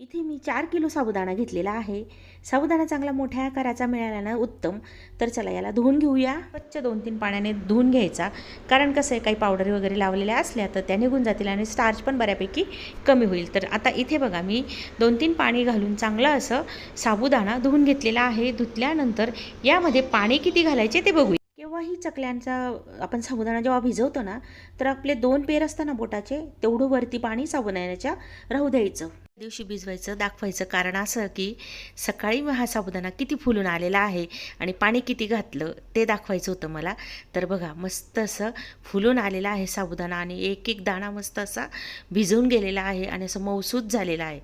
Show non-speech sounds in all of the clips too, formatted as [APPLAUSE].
इथे मी चार किलो साबुदाणा घेतलेला आहे. साबुदाणा चांगला मोठ्या आकाराचा मिळाला ना उत्तम. तर चला याला धुवून घेऊया. स्वच्छ दोन तीन पाण्याने धुवून घ्यायचा. कारण कसं आहे काही पावडर वगैरे लावलेल्या असल्या तर त्या निघून जातील आणि स्टार्च पण बऱ्यापैकी कमी होईल. तर आता इथे बघा मी दोन तीन पाणी घालून चांगलं असं साबुदाणा धुवून घेतलेला आहे. धुतल्यानंतर यामध्ये पाणी किती घालायचे ते बघूया. केव्हाही चकल्यांचा आपण साबुदाणा जेव्हा भिजवतो ना तर आपले दोन पेर असताना बोटाचे तेवढं वरती पाणी साबुदाण्याच्या राहू द्यायचं. दिवशी भिजवायचं दाखवायचं. कारण असं की सकाळी हा साबुदाणा किती फुलून आलेला आहे आणि पाणी किती घातलं ते दाखवायचं होतं मला. तर बघा मस्त असं फुलून आलेला आहे साबुदाणा आणि एक एक दाणा मस्त असा भिजवून गेलेला आहे आणि असं मौसूद झालेला आहे.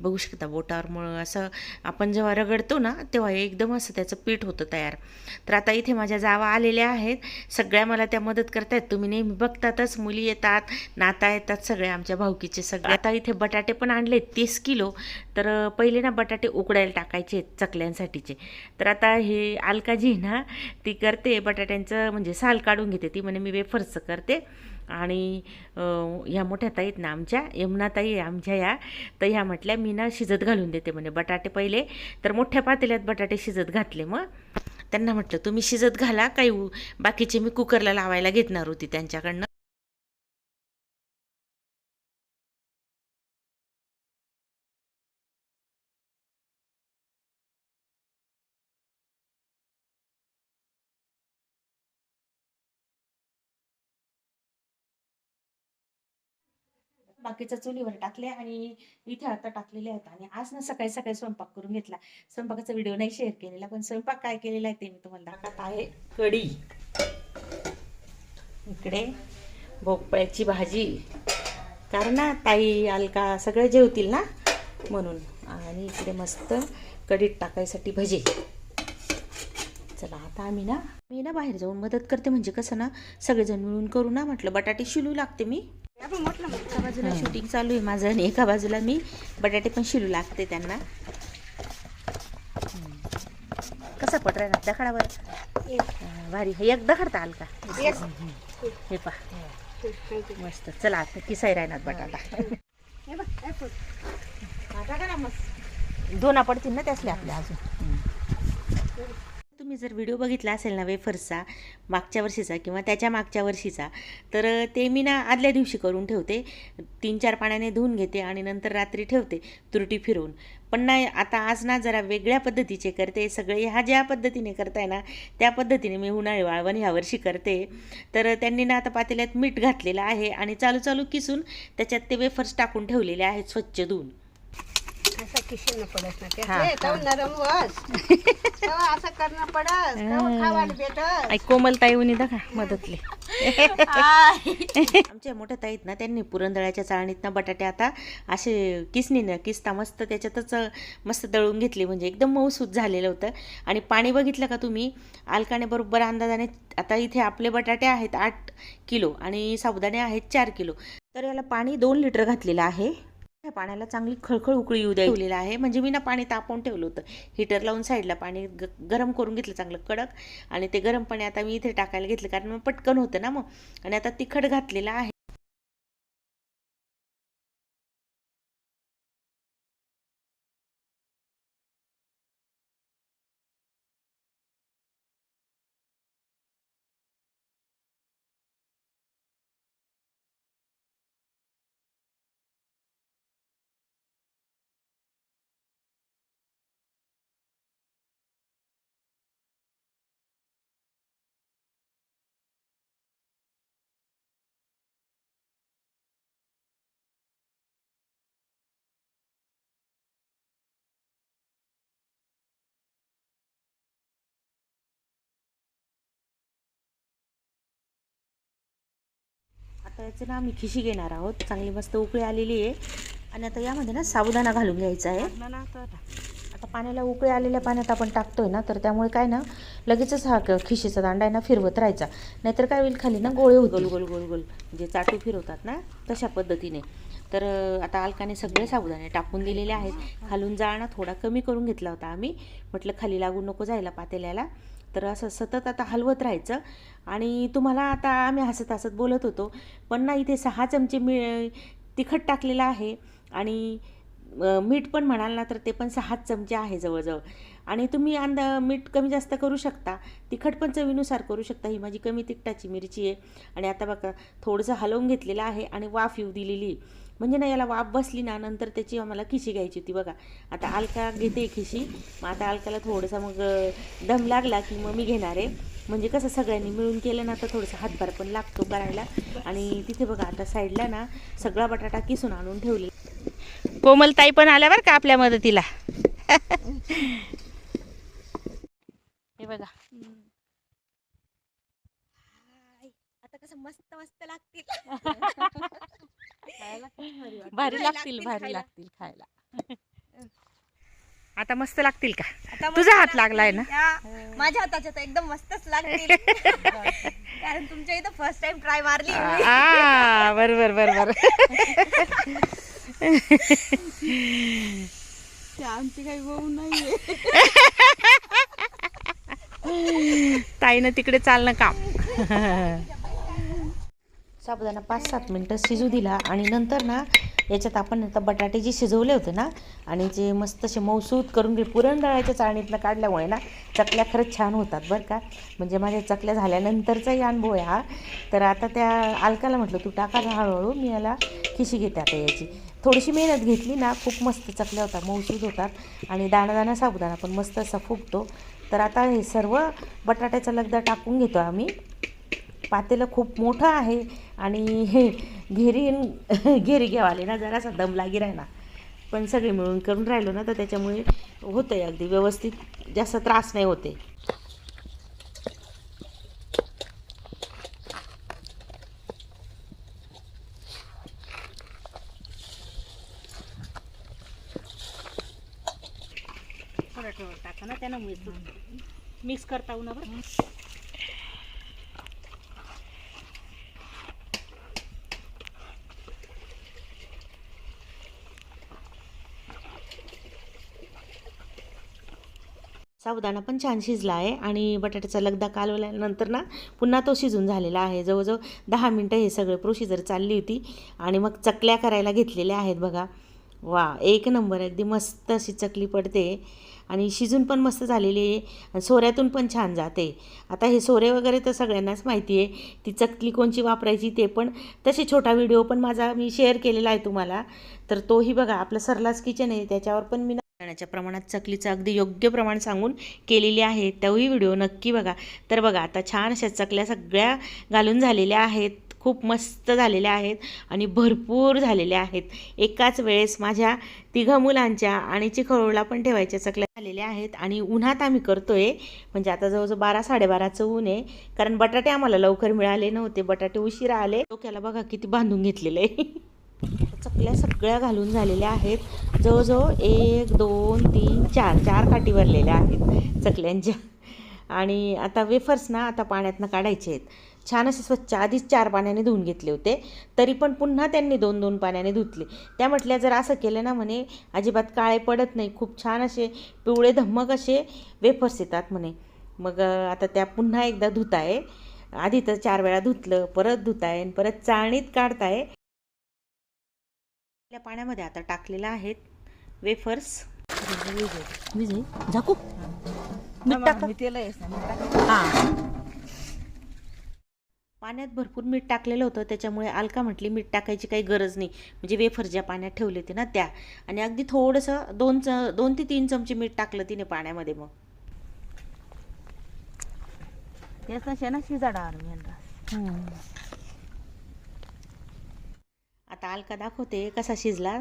बघू शकता बोटावर असं आपण जेव्हा रगडतो ना तेव्हा एकदम असं त्याचं पीठ होतं तयार. तर आता इथे माझ्या जावा आलेल्या आहेत. सगळ्या मला त्या मदत करतायत. तुम्ही नेहमी बघतातच मुली येतात नाता येतात सगळे आमच्या भाऊकीचे सगळे. आता इथे बटाटे पण आणले तीस किलो. तर पहिले ना बटाटे उकडायला टाकायचे चकल्यांसाठीचे. तर आता हे अलकाजी ना ती करते बटाट्यांचं म्हणजे साल काढून घेते. ती म्हणे मी वेफर्सचं करते. आणि ह्या मोठ्या ताईत ना आमच्या यमुनाताई आमच्या या तर ह्या म्हटल्या मी ना शिजत घालून देते म्हणे. बटाटे पहिले तर मोठ्या पातेल्यात बटाटे शिजत घातले मग. त्यांना म्हटलं तुम्ही शिजत घाला काही बाकीचे मी कुकरला लावायला घेतणार होती त्यांच्याकडनं. बाकीच्या चुलीवर टाकले आणि इथे आता टाकलेले आहेत. आणि आज ना सकाळी सकाळी स्वयंपाक करून घेतला. स्वयंपाकाचा व्हिडिओ नाही शेअर केलेला पण स्वयंपाक काय केलेला आहे ते मी तुम्हाला दाखवत आहे. कढी. इकडे भोपळ्याची भाजी. कारण ना ताई अलका सगळे जेवतील ना? म्हणून. आणि इकडे मस्त कढीत टाकायसाठी भजे. चला आता आम्ही ना मी ना बाहेर जाऊन मदत करते. म्हणजे कसं ना सगळेजण मिळून करू ना म्हटलं. बटाटे शिलू लागते मी. एका बाजूला शूटिंग चालू आहे माझं आणि एका बाजूला मी. बटाटे पण शिलू लागते त्यांना. कसा पट राहणार दखाडावर? भारी. हे एक दखाडता आल का? हे पा मस्त. चला आता किसाई राहणार बटाटा. दोना पडतील ना त्यासले आपल्या अजून. तुम्ही जर व्हिडिओ बघितला असेल ना वेफर्सचा मागच्या वर्षीचा किंवा त्याच्या मागच्या वर्षीचा तर ते मी ना आदल्या दिवशी करून ठेवते. तीन चार पाण्याने धुवून घेते आणि नंतर रात्री ठेवते तुरटी फिरवून. पण नाही आता आज ना जरा वेगळ्या पद्धतीचे करते. सगळे ह्या ज्या पद्धतीने करताय ना त्या पद्धतीने मी उन्हाळी वाळवण ह्या वर्षी करते. तर त्यांनी ना आता पातेल्यात मीठ घातलेलं आहे आणि चालू चालू किसून त्याच्यात ते वेफर्स टाकून ठेवलेले आहेत स्वच्छ धुवून. असं किशन पडत ना हा, ते काहून नरम वस? तेव्हा असं करणं पडस काहून खावायला भेटस? आई कोमल ताई उनी दाखा मदतले. आमच्या मोठ्या ताईत ना त्यांनी पुरणदळ्याच्या चाळणीत बटाटे आता असे किसनीनं किसता मस्त त्याच्यातच मस्त दळून घेतले. म्हणजे एकदम मऊसूत झालेलं होतं. आणि पाणी बघितलं का तुम्ही? अलकाने बरोबर अंदाजाने आता इथे आपले बटाटे आहेत आठ किलो आणि साबुदाणे आहेत चार किलो. तर याला पाणी दोन लिटर घातलेलं आहे. पाण्याला चांगली खळखळ उकळी येऊ द्या आहे. म्हणजे मी ना पाणी तापवून ठेवलं होतं. हिटर लावून साईडला पाणी ग गरम करून घेतलं चांगलं कडक. आणि ते गरम पाणी आता मी इथे टाकायला घेतलं कारण मग पटकन होतं ना मग. आणि आता तिखट घातलेलं आहे. याचं ना आम्ही खिशी घेणार आहोत. चांगली मस्त उकळी आलेली आहे. आणि आता यामध्ये ना साबुदाणा घालून घ्यायचा आहे. आता पाण्याला उकळी आलेल्या पाण्यात आपण टाकतोय ना तर त्यामुळे काय ना लगेचच हा खिशीचा दांडा आहे ना फिरवत राहायचा. नाहीतर काय होईल खाली ना गोळे होतील. गोल गोल गोल गोल. जे चाटू फिरवतात ना तशा पद्धतीने. तर आता अलकाने सगळे साबुदाणे टाकून दिलेले आहेत. खालून जाळणं थोडा कमी करून घेतला होता आम्ही. म्हटलं खाली लागून नको जायला पातेल्याला. तर असं सतत आता हलवत राहायचं. आणि तुम्हाला आता आम्ही हसत हसत बोलत होतो पण ना इथे सहा चमचे मी तिखट टाकलेलं आहे आणि मीठ पण म्हणाल ना तर ते पण सहाच चमचे आहे जवळजवळ. आणि तुम्ही अंदा मीठ कमी जास्त करू शकता. तिखट पण चवीनुसार करू शकता. ही माझी कमी तिखटाची मिरची आहे. आणि आता बघा थोडंसं हलवून घेतलेलं आहे आणि वाफ येऊ दिलेली म्हणजे ना याला वाफ बसली ना नंतर त्याची आम्हाला खिशी घ्यायची होती बघा. आता अलका घेते खिशी. मग आता अलकाला थोडंसं मग दम लागला की मग मी घेणार आहे. म्हणजे कसं सगळ्यांनी मिळून केलं ना तर थोडंसं हातभार पण लागतो करायला. आणि तिथे बघा आता साईडला ना सगळा बटाटा किसून आणून ठेवले कोमलताई पण आल्या बरं का आपल्या मदतीला? हे बघा. आता कसं मस्त मस्त लागतील. भारी लागतील भारी. लागतील खायला. आता मस्त लागतील का? तुझा हात. लागलाय ना? माझ्या हाताच्या तर एकदम मस्तच लागतील. [LAUGHS] कारण तुमच्या इथं फर्स्ट टाइम ट्राय मारली बरोबर बरोबर. आमची काही भाऊ नाहीये. ताईनं तिकडे चालणं काम. [LAUGHS] साबुदाणा पाच सात मिनटं शिजू दिला आणि नंतर ना याच्यात आपण आता बटाटे जे शिजवले होते ना आणि जे मस्त असे मौसूद करून घे पुरण चाळणीतनं काढल्यामुळे ना चकल्या खरंच छान होतात बरं का. म्हणजे माझ्या चकल्या झाल्यानंतरचाही अनुभव आहे हा. तर आता त्या अलकाला म्हटलं तू टाका हळूहळू मी याला खिशी घेते आता याची. थोडीशी मेहनत घेतली ना खूप मस्त चकल्या होतात मौसूद होतात. आणि दाणादाणा साबुदाणा पण मस्त असा फुगतो. तर आता हे सर्व बटाट्याचा लगदा टाकून घेतो आम्ही. पातेलं खूप मोठं आहे आणि हे घेरी घेरी घ्यावाले ना जरासा दम लागी राहिना पण सगळे मिळून करून राहिलो ना तर त्याच्यामुळे होतं आहे अगदी व्यवस्थित जास्त त्रास नाही होते. टाका ना मिक्स करता उन्हा ना बरं साबुदाणा पण छान शिजला आहे आणि बटाट्याचा लगदा कालवल्यानंतर ना पुन्हा तो शिजून झालेला आहे. जवळजवळ दहा मिनटं हे सगळं प्रोसिजर चालली होती आणि मग चकल्या करायला घेतलेल्या आहेत बघा. वा एक नंबर अगदी मस्त अशी चकली पडते आणि शिजून पण मस्त झालेली आहे आणि सोऱ्यातून पण छान जाते. आता हे सोरे वगैरे तर सगळ्यांनाच माहिती आहे. ती चकली कोणची वापरायची ते पण. तसे छोटा व्हिडिओ पण माझा मी शेअर केलेला आहे तुम्हाला. तर तोही बघा आपलं सरलास किचन आहे त्याच्यावर पण मी दाण्याच्या प्रमाणात चकलीचं अगदी योग्य प्रमाण सांगून केलेली आहे. तोही व्हिडिओ नक्की बघा. तर बघा आता छान अशा चकल्या सगळ्या घालून झालेल्या आहेत. खूप मस्त झालेल्या आहेत आणि भरपूर झालेल्या आहेत. एकाच वेळेस माझ्या तिघं मुलांच्या आणि चिखळूला पण ठेवायच्या चकल्या झालेल्या आहेत आणि उन्हात आम्ही करतो आहे म्हणजे आता जवळजवळ बारा साडेबाराचं ऊन आहे. कारण बटाटे आम्हाला लवकर मिळाले नव्हते. बटाटे उशिरा आले. डोक्याला बघा किती बांधून घेतलेलं आहे. [LAUGHS] चकल्या सगळ्या घालून झालेल्या आहेत. जवळजवळ एक दोन तीन चार चार काठी भरलेल्या आहेत चकल्यांच्या आणि आता वेफर्स ना आता पाण्यातनं काढायचे आहेत. छान असे स्वच्छ आधीच चार पाण्याने धुवून घेतले होते. तरी पण पुन्हा त्यांनी दोन दोन पाण्याने धुतले. त्या म्हटल्या जर असं केलं ना म्हणे अजिबात काळे पडत नाही. खूप छान असे पिवळे धम्मक असे वेफर्स येतात म्हणे. मग आता त्या पुन्हा एकदा धुताय. आधी तर चार वेळा धुतलं परत धुताय आणि परत चाळणीत काढताय. आपल्या पाण्यामध्ये आता टाकलेलं आहेत. वेफर्स विजय झाकू. मीठ टाका. मी तेल हां. पाण्यात भरपूर मीठ टाकलेलं होतं त्याच्यामुळे अलका म्हटली मीठ टाकायची काही गरज नाही. म्हणजे वेफर ज्या पाण्यात ठेवले होते ना त्या. आणि अगदी थोडंसं दोन च दोन ते तीन चमचे मीठ टाकलं तिने पाण्यामध्ये मग. तेच ना शेणा शिजाडार मी आता अलका दाखवते कसा शिजला.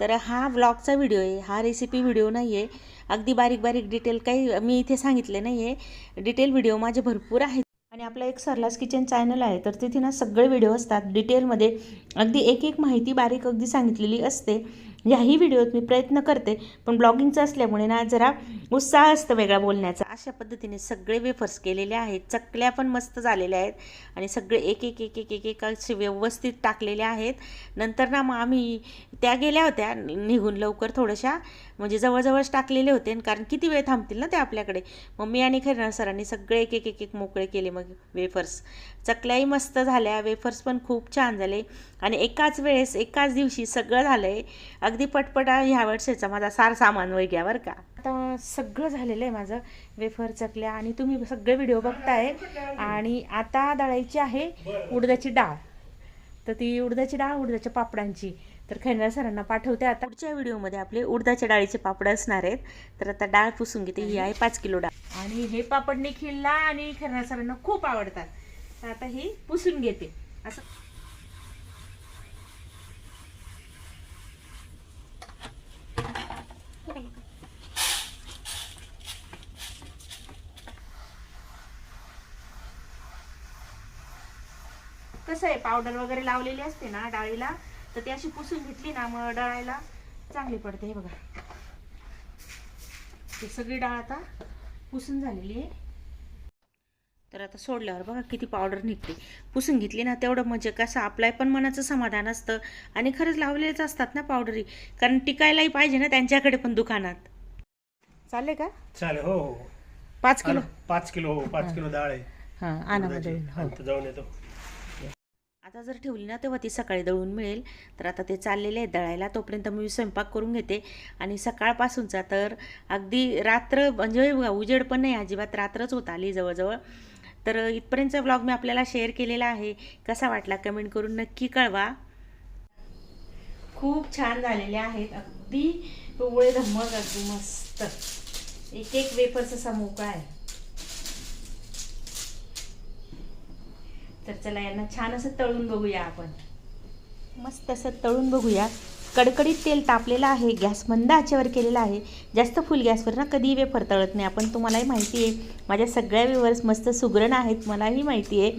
तर हा व्लॉगचा व्हिडिओ आहे हा रेसिपी व्हिडिओ नाही आहे अगदी बारीक बारीक डिटेल काही मी इथे सांगितले नाही आहे डिटेल व्हिडिओ माझे भरपूर आहेत. आणि आपला एक सरलास किचन चॅनल आहे तर तिथे ना सगळे व्हिडिओ असतात. डिटेलमध्ये अगदी एक एक माहिती बारीक अगदी सांगितलेली असते. याही व्हिडिओत मी प्रयत्न करते पण ब्लॉगिंगचं असल्यामुळे ना जरा उत्साह असतं वेगळा बोलण्याचा. अशा पद्धतीने सगळे वेफर्स केलेले आहेत चकल्या पण मस्त झालेल्या आहेत आणि सगळे एक एक एक एक एक एक असे व्यवस्थित टाकलेले आहेत. नंतर ना मग आम्ही त्या गेल्या होत्या निघून लवकर थोड्याशा म्हणजे जवळजवळच टाकलेले होते आणि कारण किती वेळ थांबतील ना ते आपल्याकडे? मग मी आणि खैरनार सरांनी सगळे एक एक एक एक मोकळे केले मग वेफर्स चकल्याही मस्त झाल्या वेफर्स पण खूप छान झाले. आणि एकाच वेळेस एकाच दिवशी सगळं झालं आहे अगदी पटपटा ह्या वर्षाचा माझा सार सामान वैग्या बरं का. आता सगळं झालेलं आहे माझं वेफर चकल्या आणि तुम्ही सगळे व्हिडिओ बघताय. आणि आता दळायची आहे उडदाची डाळ. तर ती उडदाची डाळ उडदाच्या पापडांची. तर खैरनार सरांना पाठवते आता. पुढच्या व्हिडिओमध्ये आपले उडदाच्या डाळीचे पापड असणार आहेत. तर आता डाळ पुसून घेते. ही आहे पाच किलो डाळ. आणि हे पापड निखिलला आणि खैरनार सरांना खूप आवडतात. तर आता ही पुसून घेते. असं. कसं आहे? पावडर वगैरे लावलेली असते ना डाळीला? तर ती अशी पुसून घेतली ना मग डाळायला चांगली पडते हे बघा. ती सगळी डाळ आता पुसून झालेली आहे. तर आता सोडल्यावर बघा किती पावडर निघते. पुसून घेतली ना तेवढं म्हणजे कसं आपलाय पण मनाचं समाधान असतं. आणि खरंच लावलेलेच असतात ना पावडरी कारण टिकायलाही पाहिजे ना त्यांच्याकडे पण दुकानात. चालेल का? चालेल हो हो. पाच किलो. पाच किलो हो पाच किलो डाळ आहे. हां आणा हो. जाऊन येतो. आता जर ठेवली ना तेव्हा ती सकाळी दळून मिळेल. तर आता ते चाललेले आहेत दळायला. तोपर्यंत मी स्वयंपाक करून घेते. आणि सकाळपासूनचा तर अगदी रात्र म्हणजे उजेड पण नाही अजिबात रात्रच होत आली जवळजवळ. तर इथपर्यंतचा ब्लॉग मी आपल्याला शेअर केलेला आहे. कसा वाटला कमेंट करून नक्की कळवा. खूप छान झालेले आहेत. अगदी पिवळे धम्मक अगदी मस्त. एक एक वेफर्स असा मोकळा आहे. तर चला यांना छान असं तळून बघूया आपण. मस्त असं तळून बघूया. कडकडीत तेल तापलेलं आहे गॅस मंद आचेवर केलेला आहे. जास्त फुल गॅसवर ना कधी वेफर तळत नाही. आपण तुम्हालाही माहिती आहे माझ्या सगळ्या वेवर्स मस्त सुगरण आहेत मलाही माहिती आहे.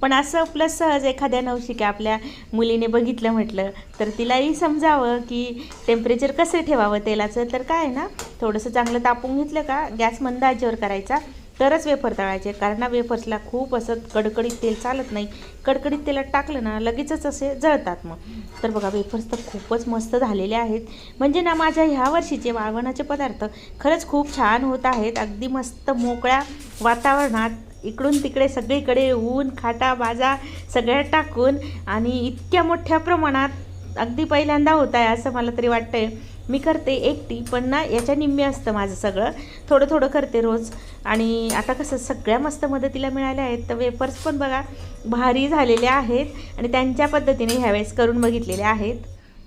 पण असं प्लस सहज एखाद्या नवशिक्या आपल्या मुलीने बघितलं म्हटलं तर तिलाही समजावं की टेम्परेचर कसं ठेवावं तेलाचं. तर काय आहे ना थोडंसं चांगलं तापून घेतलं का गॅस मंद आचेवर करायचा. तरच वेफर तळायचे. कारण वेफर्सला खूप असं कडकडीत तेल चालत नाही. कडकडीत तेलात टाकलं ना लगेचच असे जळतात मग. तर बघा वेफर्स तर खूपच मस्त झालेले आहेत. म्हणजे ना माझ्या ह्या वर्षीचे वाळवणाचे पदार्थ खरंच खूप छान होत आहेत. अगदी मस्त मोकळ्या वातावरणात इकडून तिकडे सगळीकडे ऊन खाटा बाजा सगळ्या टाकून आणि इतक्या मोठ्या प्रमाणात अगदी पहिल्यांदा होत आहे असं मला तरी वाटतंय. मी करते एकटी पण ना याच्या निम्मे असतं माझं सगळं. थोडं थोडं करते रोज. आणि आता कसं सगळ्या मस्त मदतीला मिळाल्या आहेत. तर वेपर्स पण बघा भारी झालेले आहेत. आणि त्यांच्या पद्धतीने ह्यावेळेस करून बघितलेले आहेत.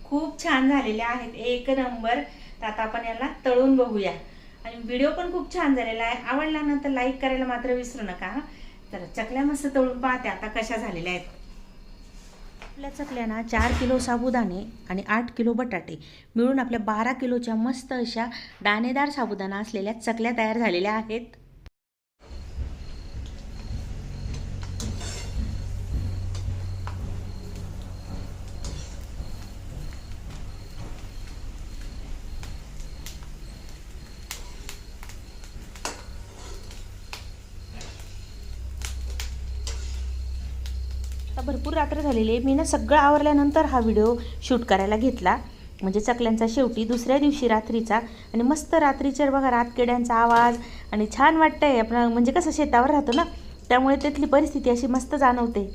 खूप छान झालेले आहेत. एक नंबर. तर आता आपण याला तळून बघूया. आणि व्हिडिओ पण खूप छान झालेला आहे. आवडला ना तर लाईक करायला मात्र विसरू नका. तर चकल्या मस्त तळून पाहते. आता कशा झालेल्या आहेत. आपल्या चकल्यांना चार किलो साबुदाणे आणि आठ किलो बटाटे मिळून आपल्या बारा किलोच्या मस्त अशा दाणेदार साबुदाणा असलेल्या चकल्या तयार झालेल्या आहेत. आता भरपूर रात्र झालेली आहे. मी ना सगळं आवरल्यानंतर हा व्हिडिओ शूट करायला घेतला. म्हणजे चकल्यांचा शेवटी दुसऱ्या दिवशी रात्रीचा. आणि मस्त रात्रीच्या बघा रातकिड्यांचा आवाज आणि छान वाटतंय. आपण म्हणजे कसं शेतावर राहतो ना त्यामुळे तिथली परिस्थिती अशी मस्त जाणवते.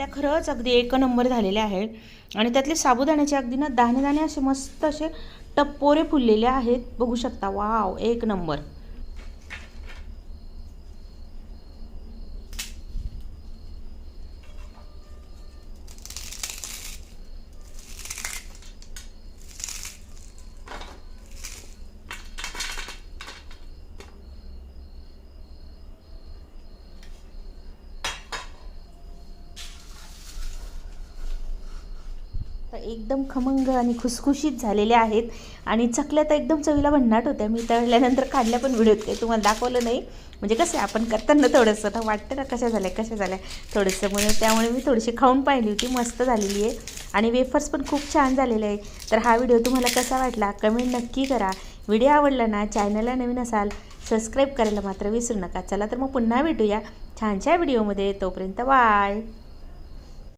आपल्या खरंच अगदी एक नंबर झालेले आहे आणि त्यातले साबुदाण्याचे अगदी ना दाणे दाणे असे मस्त असे टप्पोरे फुललेले आहेत. बघू शकता वाव एक नंबर. तर एकदम खमंग आणि खुसखुशीत झालेल्या आहेत. आणि चकल्या तर एकदम चवीला भन्नाट होत्या. मी तळल्यानंतर काढल्या पण व्हिडिओत काही तुम्हाला दाखवलं नाही. म्हणजे कसं आहे, आपण करताना थोडंसं. आता वाटतं ना कशा झाल्या कशा झाल्या. थोडंसं म्हणून त्यामुळे मी थोडीशी खाऊन पाहिली होती. मस्त झालेली आहे. आणि वेफर्स पण खूप छान झालेले आहे तर हा व्हिडिओ तुम्हाला कसा वाटला? कमेंट नक्की करा. व्हिडिओ आवडला ना चॅनलला नवीन असाल सबस्क्राईब करायला मात्र विसरू नका. चला तर मग पुन्हा भेटूया. छानशा व्हिडिओमध्ये तोपर्यंत बाय